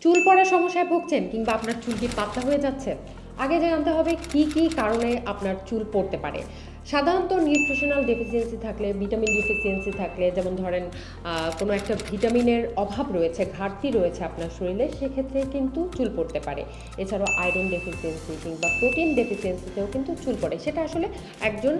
চুল পড়ার সমস্যায় ভুগছেন কিংবা আপনার চুল কি পাতলা হয়ে যাচ্ছে? আগে জানতে হবে কি কি কারণে আপনার চুল পড়তে পারে। সাধারণত নিউট্রিশনাল ডেফিসিয়েন্সি থাকলে ভিটামিন ডেফিসিয়েন্সি থাকলে, যেমন ধরেন কোনো একটা ভিটামিনের অভাব রয়েছে, ঘাটতি রয়েছে আপনার শরীরে, সেক্ষেত্রে কিন্তু চুল পড়তে পারে। এছাড়াও আয়রন ডেফিসিয়েন্সি কিংবা প্রোটিন ডেফিসিয়েন্সিতেও কিন্তু চুল পড়ে। সেটা আসলে একজন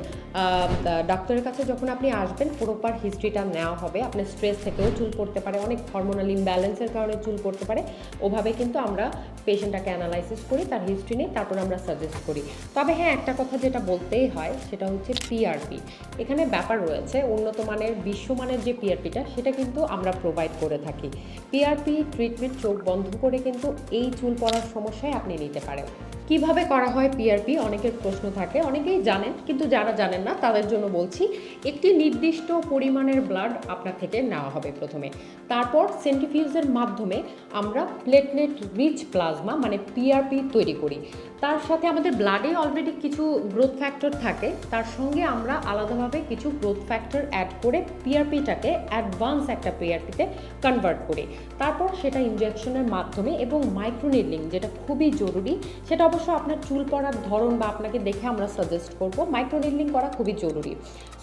ডাক্তারের কাছে যখন আপনি আসবেন প্রপার হিস্ট্রিটা নেওয়া হবে। আপনার স্ট্রেস থেকেও চুল পড়তে পারে, অনেক হরমোনাল ইমব্যালেন্সের কারণে চুল পড়তে পারে। ওভাবে কিন্তু আমরা পেশেন্টটাকে অ্যানালাইসিস করি, তার হিস্ট্রি নিই তারপর আমরা সাজেস্ট করি। তবে হ্যাঁ একটা কথা যেটা বলতেই হয়, সেটা হচ্ছে পিআরপি এখানে ব্যাপার রয়েছে, উন্নত মানের বিশ্বমানের যে পিআরপিটা সেটা কিন্তু আমরা প্রোভাইড করে থাকি। পিআরপি ট্রিটমেন্ট চোখ বন্ধ করে কিন্তু এই চুল পড়ার সমস্যায় আপনি নিতে পারেন। কীভাবে করা হয় পিআরপি অনেকের প্রশ্ন থাকে, অনেকেই জানেন, কিন্তু যারা জানেন না, তাদের জন্য বলছি, একটি নির্দিষ্ট পরিমাণের ব্লাড আপনার থেকে নেওয়া হবে প্রথমে। তারপর সেন্টিফিউজের মাধ্যমে আমরা প্লেটলেট রিচ প্লাজমা মানে পিআরপি তৈরি করি। তার সাথে আমাদের ব্লাডে অলরেডি কিছু গ্রোথ ফ্যাক্টর থাকে। তার সঙ্গে আমরা আলাদাভাবে কিছু গ্রোথ ফ্যাক্টর অ্যাড করে পিআরপিটাকে অ্যাডভান্স একটা পিআরপিতে কনভার্ট করি। তারপর সেটা ইনজেকশনের মাধ্যমে এবং মাইক্রোনিডলিং যেটা খুবই জরুরি, সেটা অবশ্য আপনার চুল পড়ার ধরন বা আপনাকে দেখে আমরা সাজেস্ট করব। মাইক্রোনিডলিং করা খুবই জরুরি।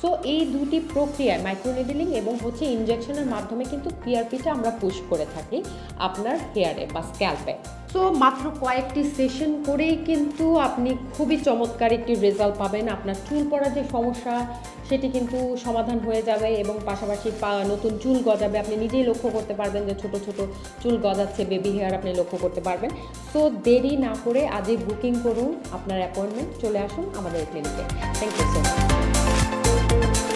সো এই দুটি প্রক্রিয়ায় মাইক্রোনিডলিং এবং হচ্ছে ইনজেকশনের মাধ্যমে কিন্তু পিআরপিটা আমরা পুশ করে থাকি আপনার হেয়ারে বা স্ক্যাল্পে সো মাত্র কয়েকটি সেশন করেই কিন্তু আপনি খুবই চমৎকার একটি রেজাল্ট পাবেন। আপনার চুল পড়ার যে সমস্যা, সেটি কিন্তু সমাধান হয়ে যাবে এবং পাশাপাশি নতুন চুল গজাবে। আপনি নিজেই লক্ষ্য করতে পারবেন যে ছোট ছোট চুল গজাচ্ছে বেবি হেয়ার আপনি লক্ষ্য করতে পারবেন। সো দেরি না করে আজই বুকিং করুন, আপনার অ্যাপয়েন্টমেন্ট চলে আসুন আমাদের ক্লিনিকে থ্যাংক ইউ সো মাচ